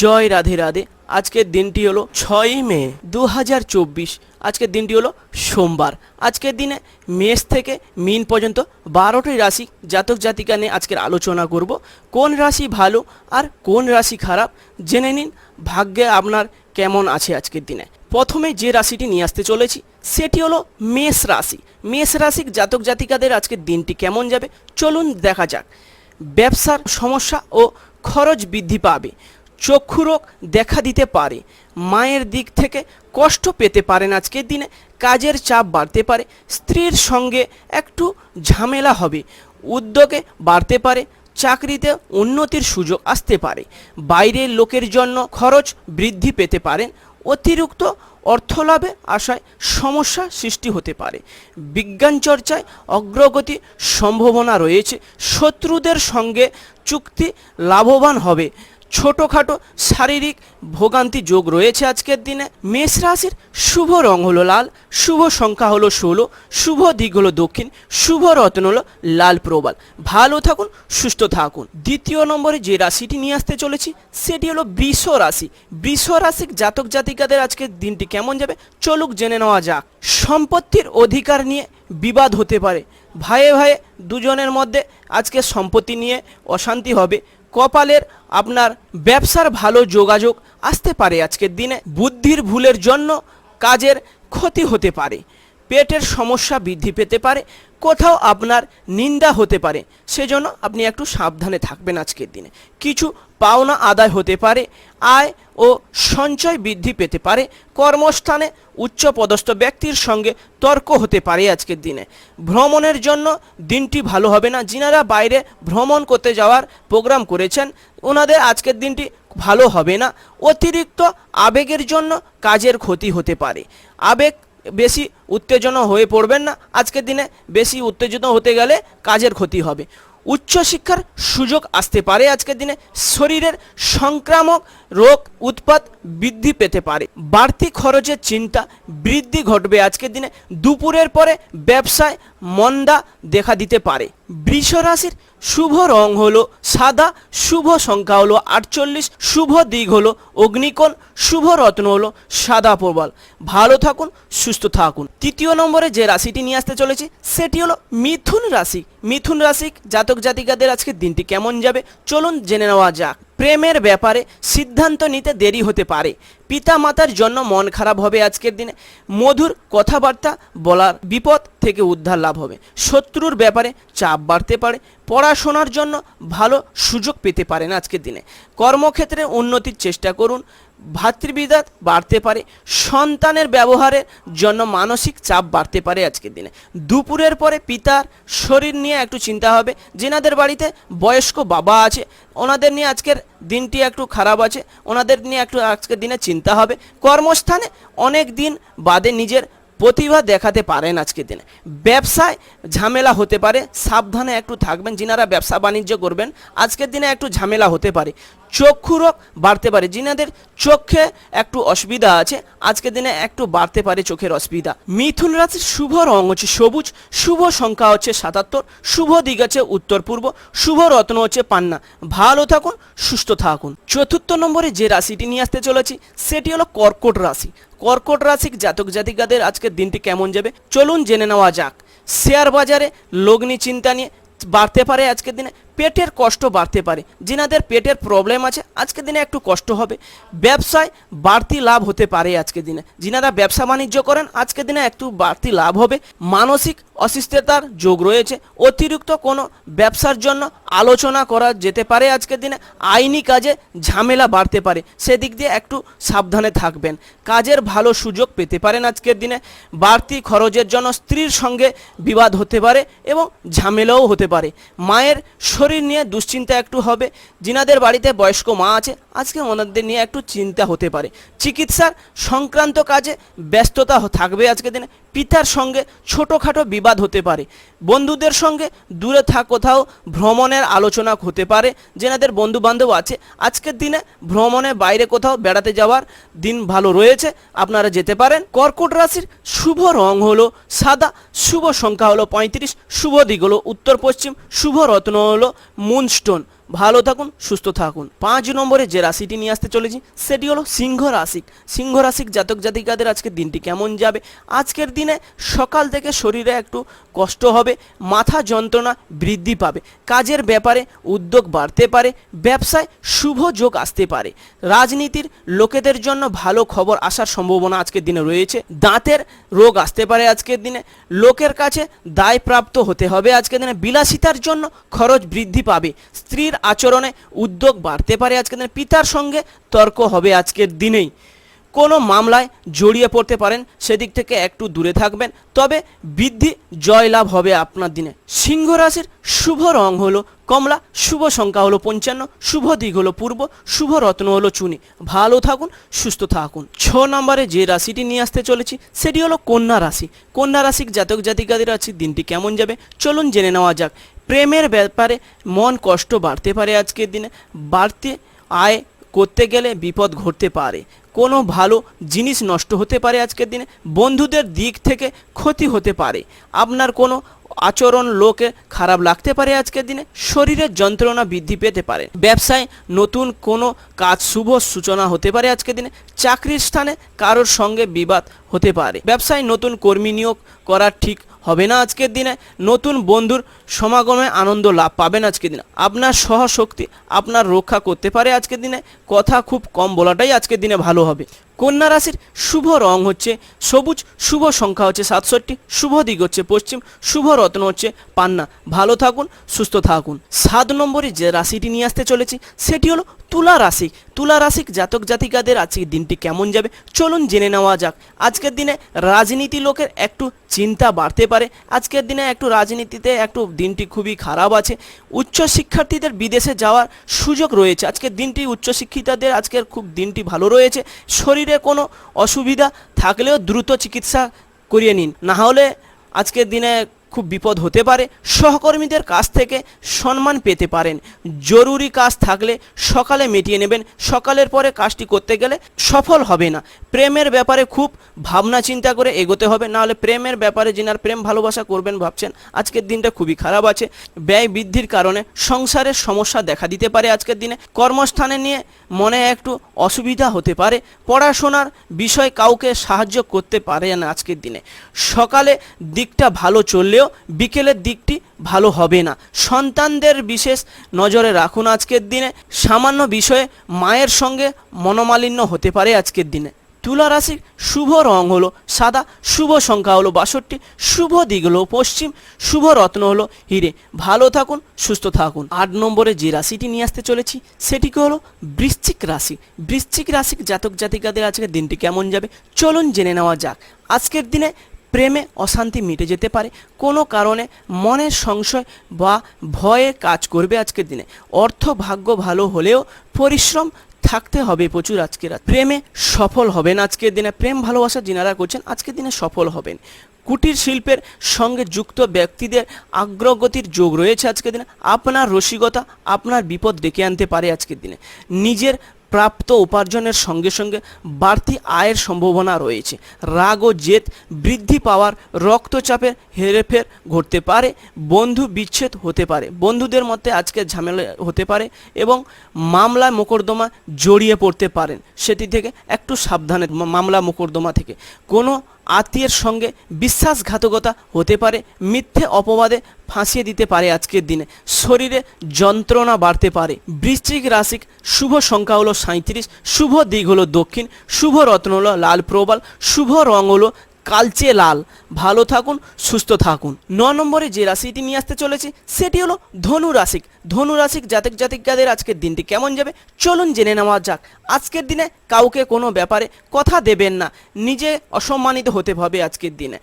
জয় রাধে রাধে। আজকের দিনটি হলো ছয়ই মে দু হাজার চব্বিশ। আজকের দিনটি হলো সোমবার। আজকের দিনে মেষ থেকে মিন পর্যন্ত বারোটি রাশি জাতক জাতিকা নিয়ে আজকের আলোচনা করব। কোন রাশি ভালো আর কোন রাশি খারাপ জেনে নিন। ভাগ্যে আপনার কেমন আছে আজকের দিনে। প্রথমে যে রাশিটি নিয়ে আসতে চলেছি, সেটি হলো মেষ রাশি। মেষ রাশির জাতক জাতিকাদের আজকের দিনটি কেমন যাবে? চলুন দেখা যাক। ব্যবসার সমস্যা ও খরচ বৃদ্ধি পাবে। চক্ষু রোগ দেখা দিতে পারে। মায়ের দিক থেকে কষ্ট পেতে পারেন আজকের দিনে, কাজের চাপ বাড়তে পারে, স্ত্রীর সঙ্গে একটু ঝামেলা হবে, উদ্যোগে বাড়তে পারে, চাকরিতে উন্নতির সুযোগ আসতে পারে, বাইরের লোকের জন্য খরচ বৃদ্ধি পেতে পারেন অতিরিক্ত অর্থলাভে আসায় সমস্যা সৃষ্টি হতে পারে। বিজ্ঞান চর্চায় অগ্রগতি সম্ভাবনা রয়েছে, শত্রুদের সঙ্গে চুক্তি লাভবান হবে ছোটোখাটো শারীরিক ভোগান্তি যোগ রয়েছে আজকের দিনে। মেষ রাশির শুভ রং হলো লাল, শুভ সংখ্যা হলো ষোলো, শুভ দিক হলো দক্ষিণ, শুভ রত্ন হলো লাল প্রবাল। ভালো থাকুন, সুস্থ থাকুন। দ্বিতীয় নম্বরে যে রাশিটি নিয়ে আসতে চলেছি, সেটি হলো বৃষ রাশি। বৃষ রাশির জাতক জাতিকাদের আজকের দিনটি কেমন যাবে, চলুক জেনে নেওয়া যাক। সম্পত্তির অধিকার নিয়ে বিবাদ হতে পারে। ভাইয়ে ভাইয়ে দুজনের মধ্যে আজকে সম্পত্তি নিয়ে অশান্তি হবে কপালের আপনার ব্যবসার ভালো যোগাযোগ আসতে পারে আজকের দিনে। বুদ্ধির ভুলের জন্য কাজের ক্ষতি হতে পারে। পেটের সমস্যা বৃদ্ধি পেতে পারে। কোথাও আপনার নিন্দা হতে পারে। সেজন্য আপনি একটু সাবধানে থাকবেন আজকের দিনে। কিছু পাওনা আদায় হতে পারে, আয় ও সঞ্চয় বৃদ্ধি পেতে পারে, কর্মস্থানে উচ্চপদস্থ ব্যক্তির সঙ্গে তর্ক হতে পারে আজকের দিনে। ভ্রমণের জন্য দিনটি ভালো হবে না। যিনারা বাইরে ভ্রমণ করতে যাওয়ার প্রোগ্রাম করেছেন, ওনাদের আজকের দিনটি ভালো হবে না। অতিরিক্ত আবেগের জন্য কাজের ক্ষতি হতে পারে। আবেগ বেশি উত্তেজনা হয়ে পড়বেন না। আজকের দিনে বেশি উত্তেজিত হতে গেলে কাজের ক্ষতি হবে। উচ্চশিক্ষার সুযোগ আসতে পারে আজকের দিনে। শরীরের সংক্রামক রোগ উৎপাত বৃদ্ধি পেতে পারে। বাড়তি খরচের চিন্তা বৃদ্ধি ঘটবে আজকের দিনে। দুপুরের পরে ব্যবসায় মন্দা দেখা দিতে পারে। বৃষ রাশির শুভ রং হলো সাদা, শুভ সংখ্যা হলো আটচল্লিশ, শুভ দিক হলো অগ্নিকোণ, শুভ রত্ন হলো সাদা প্রবাল। ভালো থাকুন, সুস্থ থাকুন। তৃতীয় নম্বরে যে রাশিটি নিয়ে আসতে চলেছি, সেটি হলো মিথুন রাশি। মিথুন রাশি জাতক জাতিকাদের আজকে দিনটি কেমন যাবে? চলুন জেনে নেওয়া যাক। প্রেমের ব্যাপারে সিদ্ধান্ত নিতে দেরি হতে পারে। পিতা মাতার জন্য মন খারাপ হবে আজকের দিনে। মধুর কথাবার্তা বলার বিপদ থেকে উদ্ধার লাভ হবে। শত্রুর ব্যাপারে চাপ বাড়তে পারে। পড়াশোনার জন্য ভালো সুযোগ পেতে পারেন আজকের দিনে। কর্মক্ষেত্রে উন্নতির চেষ্টা করুন। ভাতৃবিদাত বাড়তে পারে, সন্তানের ব্যবহারের জন্য মানসিক চাপ বাড়তে পারে আজকের দিনে। দুপুরের পরে পিতার শরীর নিয়ে একটু চিন্তা হবে, যেনাদের বাড়িতে বয়স্ক বাবা আছে, ওনাদের নিয়ে আজকের দিনটি একটু খারাপ আছে, ওনাদের নিয়ে একটু আজকের দিনে চিন্তা হবে। কর্মস্থানে অনেক দিন বাদে নিজের প্রতিভা দেখাতে পারেন আজকের দিনে। ব্যবসায় ঝামেলা হতে পারে, সাবধানে একটু থাকবেন, যিনারা ব্যবসা বাণিজ্য করবেন, আজকের দিনে একটু ঝামেলা হতে পারে। চক্ষু রোগ বাড়তে পারে। যিনাদের চোখে একটু অসুবিধা আছে, আজকের দিনে একটু বাড়তে পারে চোখের অসুবিধা। মিথুন রাশির শুভ রং হচ্ছে সবুজ, শুভ সংখ্যা হচ্ছে সাতাত্তর, শুভ দিক আছে উত্তর পূর্ব, শুভ রত্ন হচ্ছে পান্না। ভালো থাকুন, সুস্থ থাকুন। চতুর্থ নম্বরে যে রাশিটি নিয়ে আসতে চলেছি, সেটি হলো কর্কট রাশি। কর্কট রাশির জাতক জাতিকাদের আজকের দিনটি কেমন যাবে? চলুন জেনে নেওয়া যাক। শেয়ার বাজারে লগ্নি চিন্তা নিয়ে বাড়তে পারে আজকের দিনে। পেটের কষ্ট বাড়তে পারে। যিনাদের পেটের প্রবলেম আছে, আজকের দিনে একটু কষ্ট হবে। ব্যবসায় বাড়তি লাভ হতে পারে আজকের দিনে। যিনারা ব্যবসা বাণিজ্য করেন, আজকের দিনে একটু বাড়তি লাভ হবে। মানসিক অসুস্থতার যোগ রয়েছে। অতিরিক্ত কোনো ব্যবসার জন্য আলোচনা করা যেতে পারে আজকের দিনে। আইনি কাজে ঝামেলা বাড়তে পারে। সেদিক দিয়ে একটু সাবধানে থাকবেন। কাজের ভালো সুযোগ পেতে পারেন আজকের দিনে। বাড়তি খরচের জন্য স্ত্রীর সঙ্গে বিবাদ হতে পারে এবং ঝামেলাও হতে পারে। মায়ের শরীর নিয়ে দুশ্চিন্তা একটু হবে যিনাদের বাড়িতে বয়স্ক মা আছে, আজকে ওনাদের নিয়ে একটু চিন্তা হতে পারে। চিকিৎসার সংক্রান্ত কাজে ব্যস্ততা থাকবে আজকের দিনে। পিতার সঙ্গে ছোটোখাটো বিবাদ হতে পারে। বন্ধুদের সঙ্গে দূরে থাক কোথাও ভ্রমণের আলোচনা হতে পারে। যেনাদের বন্ধু বান্ধব আছে, আজকের দিনে ভ্রমণে বাইরে কোথাও বেড়াতে যাওয়ার দিন ভালো রয়েছে, আপনারা যেতে পারেন। কর্কট রাশির শুভ রং হলো সাদা, শুভ সংখ্যা হলো পঁয়ত্রিশ, শুভ দিক হলো উত্তর পশ্চিম, শুভ রত্ন হলো মুনস্টোন। ভালো থাকুন, সুস্থ থাকুন। পাঁচ নম্বরে যে রাশিটি নিয়ে আসতে চলেছি, সেটি হলো সিংহ রাশিক। সিংহ রাশিক জাতক জাতিকাদের আজকের দিনটি কেমন যাবে? আজকের দিনে সকাল থেকে শরীরে একটু কষ্ট হবে, মাথা যন্ত্রণা বৃদ্ধি পাবে। কাজের ব্যাপারে উদ্যোগ বাড়তে পারে, ব্যবসায় শুভ যোগ আসতে পারে। রাজনীতির লোকেদের জন্য ভালো খবর আসার সম্ভাবনা আজকের দিনে রয়েছে। দাঁতের রোগ আসতে পারে আজকের দিনে। লোকের কাছে দায়প্রাপ্ত হতে হবে আজকের দিনে। বিলাসিতার জন্য খরচ বৃদ্ধি পাবে। স্ত্রীর আচরণে উদ্যোগ বাড়তে পারে আজকের দিনে। পিতার সঙ্গে তর্ক হবে আজকের দিনেই। কোনো মামলায় জড়িয়ে পড়তে পারেন, সেদিক থেকে একটু দূরে থাকবেন। তবে বৃদ্ধি জয়লাভ হবে আপনার দিনে। সিংহ রাশির শুভ রং হলো কমলা, শুভ সংখ্যা হলো পঞ্চান্ন, শুভ দিক হলো পূর্ব, শুভ রত্ন হলো চুনি। ভালো থাকুন, সুস্থ থাকুন। ছ নম্বরে যে রাশিটি নিয়ে আসতে চলেছি, সেটি হলো কন্যা রাশি। কন্যা রাশির জাতক জাতিকাদের আছে দিনটি কেমন যাবে? চলুন জেনে নেওয়া যাক। প্রেমের ব্যাপারে মন কষ্ট বাড়তে পারে আজকের দিনে। বাড়তে আয় করতে গেলে বিপদ ঘটতে পারে। কোনো ভালো জিনিস নষ্ট হতে পারে আজকের দিনে, বন্ধুদের দিক থেকে ক্ষতি হতে পারে। আপনার কোনো আচরণ লোকে খারাপ লাগতে পারে আজকের দিনে, শরীরের যন্ত্রণা বৃদ্ধি পেতে পারে। ব্যবসায় নতুন কোনো কাজ শুভ সূচনা হতে পারে আজকের দিনে, চাকরির স্থানে কারোর সঙ্গে বিবাদ হতে পারে। ব্যবসায় নতুন কর্মী নিয়োগ করা ঠিক হবে না আজকের দিনে। নতুন বন্ধুর সমাগমে আনন্দ লাভ পাবেন আজকের দিনে। আপনার সহশক্তি আপনার রক্ষা করতে পারে আজকের দিনে। কথা খুব কম বলাটাই আজকের দিনে ভালো হবে। কন্যা রাশির শুভ রং হচ্ছে সবুজ, শুভ সংখ্যা হচ্ছে সাতষট্টি, শুভ দিক হচ্ছে পশ্চিম, শুভ রত্ন হচ্ছে পান্না। ভালো থাকুন, সুস্থ থাকুন। সাত নম্বরে যে রাশিটি নিয়ে আসতে চলেছি, সেটি হলো তুলা রাশি। তুলা রাশিক জাতক জাতিকাদের আজকের দিনটি কেমন যাবে? চলুন জেনে নেওয়া যাক। আজকের দিনে রাজনীতি লোকের একটু চিন্তা বাড়তে পারে। আজকের দিনে একটু রাজনীতিতে একটু দিনটি খুবই খারাপ আছে। উচ্চ শিক্ষার্থীদের বিদেশে যাওয়ার সুযোগ রয়েছে। আজকের দিনটি উচ্চশিক্ষিতাদের আজকের খুব দিনটি ভালো রয়েছে। শরীরে কোনো অসুবিধা থাকলেও দ্রুত চিকিৎসা করিয়ে নিন। না হলে আজকের দিনে খুব বিপদ হতে পারে, সহকর্মীদের কাছ থেকে সম্মান পেতে পারেন। জরুরি কাজ থাকলে সকালে মিটিয়ে নেবেন, সকালের পরে কাজটি করতে গেলে সফল হবে না। প্রেমের ব্যাপারে খুব ভাবনা চিন্তা করে এগোতে হবে, নাহলে প্রেমের ব্যাপারে যিনার প্রেম ভালোবাসা করবেন ভাবছেন, আজকের দিনটা খুবই খারাপ আছে। ব্যয় বৃদ্ধির কারণে সংসারের সমস্যা দেখা দিতে পারে আজকের দিনে। কর্মস্থানে নিয়ে মনে একটু অসুবিধা হতে পারে, পড়াশোনার বিষয় কাউকে সাহায্য করতে পারে না আজকের দিনে। সকালে দিকটা ভালো চললেও বিকেলের দিকটি ভালো হবে না। সন্তানদের বিশেষ নজরে রাখুন আজকের দিনে। সামান্য বিষয়ে মায়ের সঙ্গে মনোমালিন্য হতে পারে আজকের দিনে। তুলা রাশির শুভ রং হলো সাদা, শুভ সংখ্যা হলো বাষট্টি, শুভ দিক হলো পশ্চিম, শুভ রত্ন হলো হিরে। ভালো থাকুন, সুস্থ থাকুন। আট নম্বরে যে রাশিটি নিয়ে আসতে চলেছি, সেটিকে হলো বৃশ্চিক রাশি। বৃশ্চিক রাশির জাতক জাতিকাদের আজকের দিনটি কেমন যাবে? চলুন জেনে নেওয়া যাক। আজকের দিনে প্রেমে অশান্তি মিটে যেতে পারে। কোনো কারণে মনের সংশয় বা ভয়ে কাজ করবে আজকের দিনে। অর্থ ভাগ্য ভালো হলেও পরিশ্রম থাকতে হবে প্রচুর আজকের রাত। প্রেমে সফল হবেন আজকের দিনে। প্রেম ভালোবাসা যিনারা করছেন আজকের দিনে সফল হবেন। কুটির শিল্পের সঙ্গে যুক্ত ব্যক্তিদের আগ্রগতির যোগ রয়েছে আজকের দিনে। আপনার রসিকতা আপনার বিপদ ডেকে আনতে পারে আজকের দিনে। নিজের প্রাপ্ত উপার্জনের সঙ্গে সঙ্গে বাড়তি আয়ের সম্ভাবনা রয়েছে। রাগ ও জেদ বৃদ্ধি পাওয়ার রক্তচাপের হেরেফের ঘটতে পারে, বন্ধু বিচ্ছেদ হতে পারে, বন্ধুদের মধ্যে আজকে ঝামেলা হতে পারে এবং মামলা মোকদ্দমা জড়িয়ে পড়তে পারেন। সেটি থেকে একটু সাবধানে মামলা মোকদ্দমা থেকে। কোনো আত্মীয়ের সঙ্গে বিশ্বাসঘাতকতা হতে পারে, মিথ্যে অপবাদে ফাঁসিয়ে দিতে পারে আজকের দিনে। শরীরে যন্ত্রণা বাড়তে পারে। বৃশ্চিক রাশিক শুভ সংখ্যা হলো সাঁত্রিশ শুভ দিক হলো দক্ষিণ, শুভ রত্ন হলো লাল প্রবাল, শুভ রং হলো কালচে লাল। ভালো থাকুন, সুস্থ থাকুন। ন নম্বরে যে রাশিটি নিয়ে আসতে চলেছি, সেটি হলো ধনু রাশিক। ধনু রাশিক জাতক জাতিকাদের আজকের দিনটি কেমন যাবে? চলুন জেনে নেওয়া যাক। আজকের দিনে কাউকে কোনো ব্যাপারে কথা দেবেন না। নিজে অসম্মানিত হতে হবে আজকের দিনে।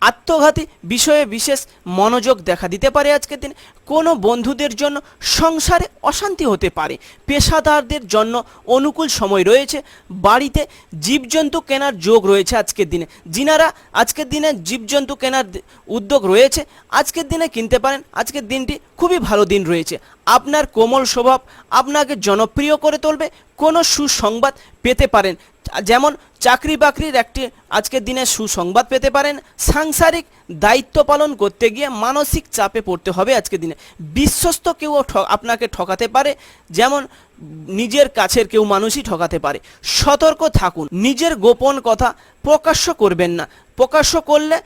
আত্মঘাতী বিষয়ে বিশেষ মনোযোগ দেখা দিতে পারে আজকের দিনে। কোনো বন্ধুদের জন্য সংসারে অশান্তি হতে পারে। পেশাদারদের জন্য অনুকূল সময় রয়েছে। বাড়িতে জীবজন্তু কেনার যোগ রয়েছে আজকের দিনে। যিনারা আজকের দিনে জীবজন্তু কেনার উদ্যোগ রয়েছে, আজকের দিনে কিনতে পারেন। আজকের দিনটি খুবই ভালো দিন রয়েছে। আপনার কোমল স্বভাব আপনাকে জনপ্রিয় করে তুলবে। কোনো সুসংবাদ পেতে পারেন। যেমন চাকরি বাকরির একটি আজকের দিনে সুসংবাদ পেতে পারেন, সাংসারিক দায়িত্ব পালন করতে গিয়ে মানসিক চাপে পড়তে হবে আজকের দিনে। বিশ্বস্ত কেউ আপনাকে ঠকাতে পারে, যেমন নিজের কাছের কেউ মানুষই ঠকাতে পারে। সতর্ক থাকুন, নিজের গোপন কথা প্রকাশ্য করবেন না। প্রকাশ্য করলে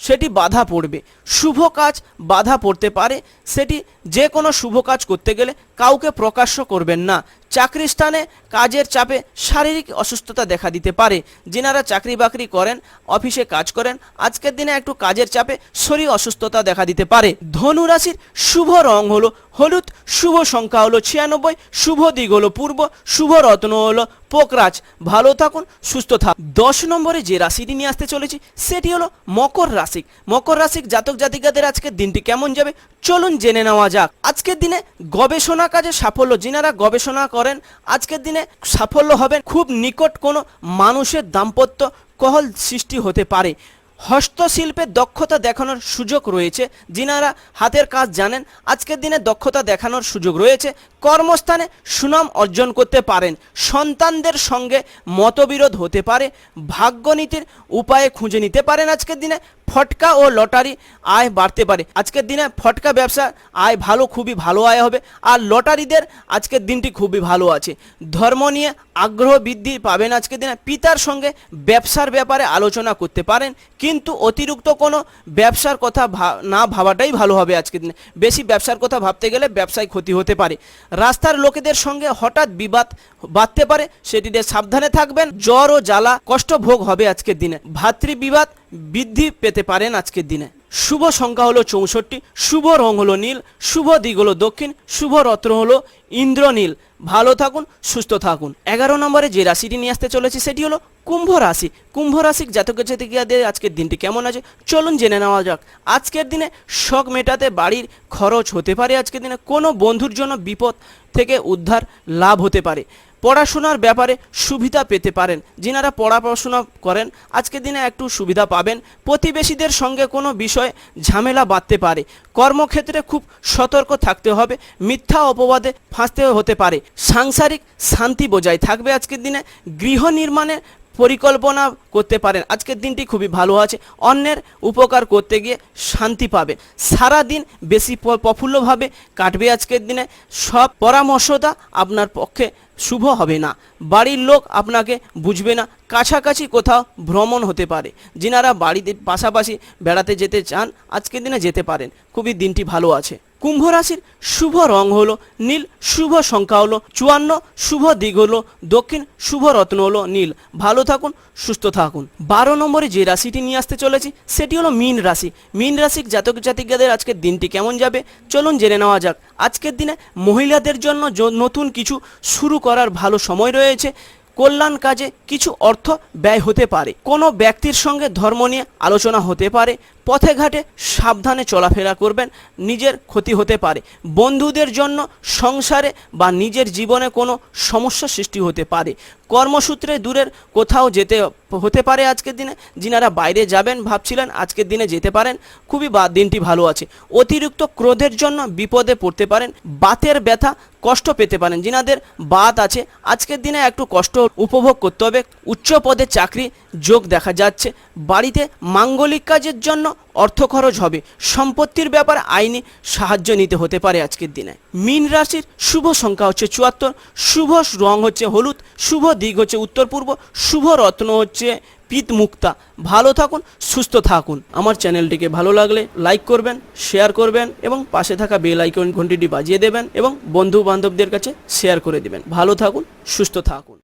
সেটি বাধা পড়বে। শুভ কাজ বাধা পড়তে পারে, সেটি যে কোনো শুভ কাজ করতে গেলে কাউকে প্রকাশ্য করবেন না। চাকরি স্থানে কাজের চাপে শারীরিক অসুস্থতা দেখা দিতে পারে। যেনারা চাকরি বাকরি করেন, অফিসে কাজ করেন, আজকের দিনে একটু কাজের চাপে শরীর অসুস্থতা দেখা দিতে পারে। ধনু রাশির শুভ রং হলো হলুদ, শুভ সংখ্যা হলো ছিয়ানব্বই, শুভ দিক হলো পূর্ব, শুভ রত্ন হলো পোকরাজ। ভালো থাকুন, সুস্থ থাকুন। দশ নম্বরে যে রাশিটি নিয়ে আসতে চলেছি, সেটি হলো মকর রাশি। মকর রাশির জাতক জাতিকাদের আজকের দিনটি কেমন যাবে? চলুন জেনে নেওয়া যাক। আজকের দিনে গবেষণা কাজে সাফল্য, যিনারা গবেষণা করেন, আজকের দিনে সাফল্য হবেন। খুব নিকট কোনো মানুষের দাম্পত্য কহল সৃষ্টি হতে পারে। হস্তশিল্পের দক্ষতা দেখানোর সুযোগ রয়েছে। যিনারা হাতের কাজ জানেন, আজকের দিনে দক্ষতা দেখানোর সুযোগ রয়েছে। কর্মস্থানে সুনাম অর্জন করতে পারেন। সন্তানদের সঙ্গে মতবিরোধ হতে পারে। ভাগ্যনীতির উপায়ে খুঁজে নিতে পারেন আজকের দিনে। ফটকা ও লটারি আয় বাড়তে পারে। আজকের দিনে ফটকা ব্যবসা আয় ভালো, খুবই ভালো আয় হবে। আর লটারিদের আজকের দিনটি খুবই ভালো আছে। ধর্ম নিয়ে আগ্রহ বৃদ্ধি পাবেন আজকের দিনে। পিতার সঙ্গে ব্যবসার ব্যাপারে আলোচনা করতে পারেন, কিন্তু অতিরিক্ত কোনো ব্যবসার কথা না ভাবাটাই ভালো হবে আজকের দিনে। বেশি ব্যবসার কথা ভাবতে গেলে ব্যবসায় ক্ষতি হতে পারে। রাস্তার লোকেদের সঙ্গে হঠাৎ বিবাদ বাড়তে পারে, সেটিতে সাবধানে থাকবেন। জ্বর ও জ্বালা কষ্ট ভোগ হবে আজকের দিনে। ভাতৃবিবাদ বৃদ্ধি পেতে পারেন আজকের দিনে। শুভ সংখ্যা হলো চৌষট্টি, শুভ রং হলো নীল, শুভ দিক হলো দক্ষিণ, শুভ রত্ন হলো ইন্দ্রনীল। ভালো থাকুন, সুস্থ থাকুন। এগারো নম্বরে যে রাশিটি নিয়ে আসতে চলেছে, সেটি হলো কুম্ভ রাশি। কুম্ভ রাশির জাতক জাতিকাদের আজকের দিনটি কেমন আছে? চলুন জেনে নেওয়া যাক। আজকের দিনে শখ মেটাতে বাড়ির খরচ হতে পারে। আজকের দিনে কোনো বন্ধুর জন্য বিপদ থেকে উদ্ধার লাভ হতে পারে। পড়াশোনার ব্যাপারে সুবিধা পেতে পারেন। যিনারা পড়াশোনা করেন, আজকের দিনে একটু সুবিধা পাবেন। প্রতিবেশীদের সঙ্গে কোনো বিষয়ে ঝামেলা বাঁধতে পারে। কর্মক্ষেত্রে খুব সতর্ক থাকতে হবে। মিথ্যা অপবাদে ফাঁসতে হতে পারে। সাংসারিক শান্তি বজায় থাকবে। আজকের দিনে গৃহ নির্মাণের পরিকল্পনা করতে পারেন। আজকের দিনটি খুবই ভালো আছে। অন্যের উপকার করতে গিয়ে শান্তি পাবে। সারা দিন বেশি প্রফুল্লভাবে কাটবে আজকের দিনে। সব পরামর্শতা আপনার পক্ষে শুভ হবে না। বাড়ির লোক আপনাকে বুঝবে না। কাছাকাছি কোথাও ভ্রমণ হতে পারে। যিনারা বাড়িতে পাশাপাশি বেড়াতে যেতে চান, আজকের দিনে যেতে পারেন। খুবই দিনটি ভালো আছে। কুম্ভ রাশির শুভ রং হলো নীল, শুভ সংখ্যা হলো চুয়ান্ন, শুভ দিক হলো দক্ষিণ, শুভ রত্ন হলো নীল। ভালো থাকুন, সুস্থ থাকুন। বারো নম্বরে যে রাশিটি নিয়ে আসতে চলেছি, সেটি হলো মীন রাশি। মীন রাশির জাতক জাতিকাদের আজকের দিনটি কেমন যাবে? চলুন জেনে নেওয়া যাক। আজকের দিনে মহিলাদের জন্য নতুন কিছু শুরু করার ভালো সময় রয়েছে। কল্যাণ কাজে কিছু অর্থ ব্যয় হতে পারে। কোনো ব্যক্তির সঙ্গে ধর্ম নিয়ে আলোচনা হতে পারে। পথে ঘাটে সাবধানে চলাফেরা করবেন, নিজের ক্ষতি হতে পারে। বন্ধুদের জন্য সংসারে বা নিজের জীবনে কোনো সমস্যা সৃষ্টি হতে পারে। কর্মসূত্রে দূরের কোথাও যেতে হতে পারে আজকের দিনে। যিনারা বাইরে যাবেন ভাবছিলেন আজকের দিনে যেতে পারেন। খুবই বা, দিনটি ভালো আছে। অতিরিক্ত ক্রোধের জন্য বিপদে পড়তে পারেন। বাতের ব্যথা কষ্ট পেতে পারেন। যিনাদের বাত আছে, আজকের দিনে একটু কষ্ট উপভোগ করতে হবে। উচ্চ পদে চাকরি যোগ দেখা যাচ্ছে। বাড়িতে মাঙ্গলিক কাজের জন্য অর্থ খরচ হবে। সম্পত্তির ব্যাপারে আইনি সাহায্য নিতে হতে পারে আজকের দিনে। মীন রাশির শুভ সংখ্যা হচ্ছে চুয়াত্তর। শুভ রং হচ্ছে হলুদ। শুভ দিক হচ্ছে উত্তর পূর্ব। শুভ রত্ন হচ্ছে পিত মুক্তা ভালো থাকুন, সুস্থ থাকুন। আমার চ্যানেলটিকে ভালো লাগলে লাইক করবেন, শেয়ার করবেন এবং পাশে থাকা বেল আইকন ঘন্টিটি বাজিয়ে দেবেন এবং বন্ধু বান্ধবদের কাছে শেয়ার করে দেবেন। ভালো থাকুন, সুস্থ থাকুন।